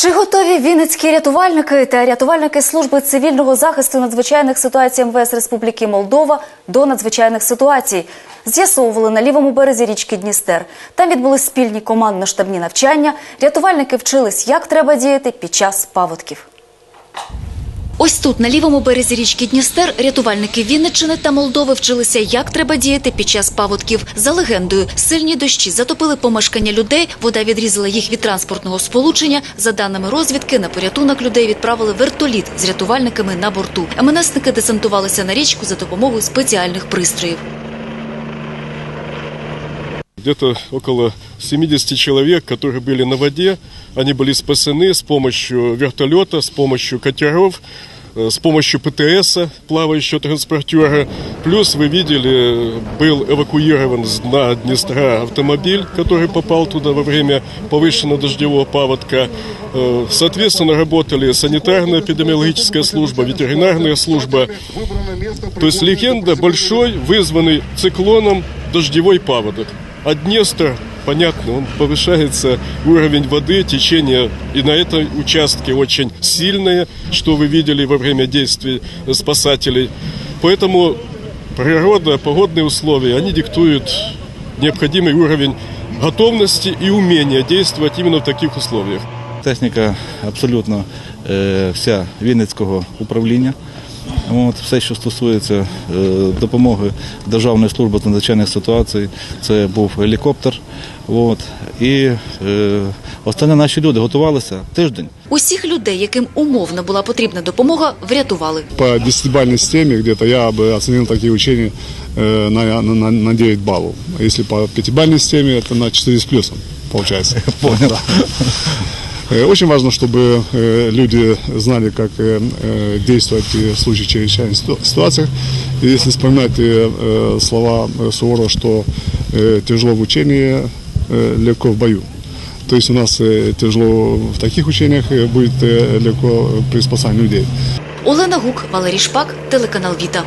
Чи готові вінницькі рятувальники та рятувальники служби цивільного захисту надзвичайних ситуацій МВС Республіки Молдова до надзвичайних ситуацій? З'ясовували на лівому березі річки Дністер. Там відбулись спільні командно-штабні навчання. Рятувальники вчились, як треба діяти під час паводків. Ось тут, на лівому березі річки Дністер, рятувальники Вінниччини та Молдови вчилися, як треба діяти під час паводків. За легендою, сильні дощі затопили помешкання людей, вода відрізала їх від транспортного сполучення. За даними розвідки, на порятунок людей відправили вертоліт з рятувальниками на борту. МНСники десантувалися на річку за допомогою спеціальних пристроїв. Где-то около 70 человек, которые были на воде, они были спасены с помощью вертолета, с помощью катеров, э, с помощью ПТС, плавающего транспортера. Плюс вы видели, был эвакуирован с дна Днестра автомобиль, который попал туда во время повышенного дождевого паводка. Э, Соответственно, работали санитарно-эпидемиологическая служба, ветеринарная служба. То есть легенда большой, вызванный циклоном дождевой паводок. А Днестр, понятно, он повышается уровень воды, течение и на этом участке очень сильное, что вы видели во время действий спасателей. Поэтому природа, погодные условия, они диктуют необходимый уровень готовности и умения действовать именно в таких условиях. Техніка абсолютно е, вся Вінницького управління. От, все, що стосується е, допомоги Державної служби з надзвичайних ситуацій, це був гелікоптер. От, і е, останні наші люди готувалися тиждень. Усіх людей, яким умовно була потрібна допомога, врятували. По десятибалльной системе где-то я бы оценил такие учения э, на, на, на 9 баллов. А Если по пятибалльной системе, это на 4 с плюсом получается. Понял. Э, Очень важно, чтобы э, люди знали, как э, э, действовать в случае чрезвычайных ситу- ситуациях. И если вспоминать э, э, слова э, Суворова, что э, тяжело в учении, э, легко в бою. То есть у нас э, тяжело в таких учениях, э, будет э, легко при спасании людей. Олена Гук, Валерій Шпак, телеканал Віта.